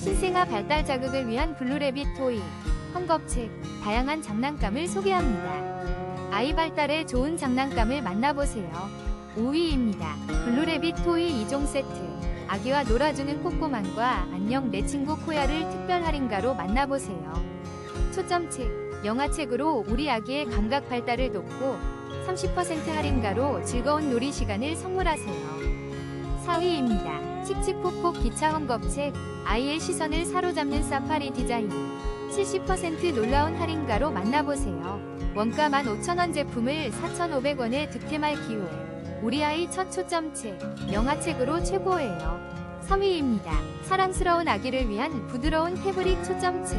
신생아 발달 자극을 위한 블루레빗 토이, 헝겊책, 다양한 장난감을 소개합니다. 아이 발달에 좋은 장난감을 만나보세요. 5위입니다. 블루레빗 토이 2종 세트. 아기와 놀아주는 꼬꼬만과 안녕 내 친구 코야를 특별 할인가로 만나보세요. 초점책, 영화책으로 우리 아기의 감각 발달을 돕고 30% 할인가로 즐거운 놀이 시간을 선물하세요. 4위입니다. 칙칙폭폭 기차 헝겊책, 아이의 시선을 사로잡는 사파리 디자인. 70% 놀라운 할인가로 만나보세요. 원가 15,000원 제품을 4,500원에 득템할 기회. 우리 아이 첫 초점책, 영화책으로 최고예요. 3위입니다. 사랑스러운 아기를 위한 부드러운 패브릭 초점책.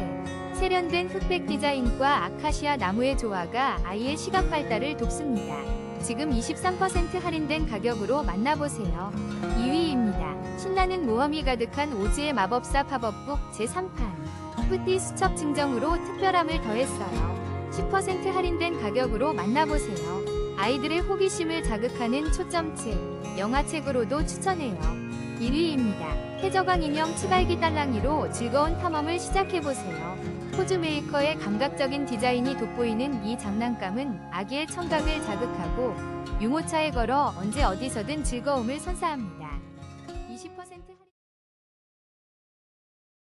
세련된 흑백 디자인과 아카시아 나무의 조화가 아이의 시각 발달을 돕습니다. 지금 23% 할인된 가격으로 만나보세요. 2위입니다. 신나는 모험이 가득한 오즈의 마법사 팝업북 제3판. 뿌띠 수첩 증정으로 특별함을 더했어요. 10% 할인된 가격으로 만나보세요. 아이들의 호기심을 자극하는 초점책, 영화책으로도 추천해요. 1위입니다. 해적왕 인형 치발기 딸랑이로 즐거운 탐험을 시작해보세요. 포즈 메이커의 감각적인 디자인이 돋보이는 이 장난감은 아기의 청각을 자극하고 유모차에 걸어 언제 어디서든 즐거움을 선사합니다. 20% 할인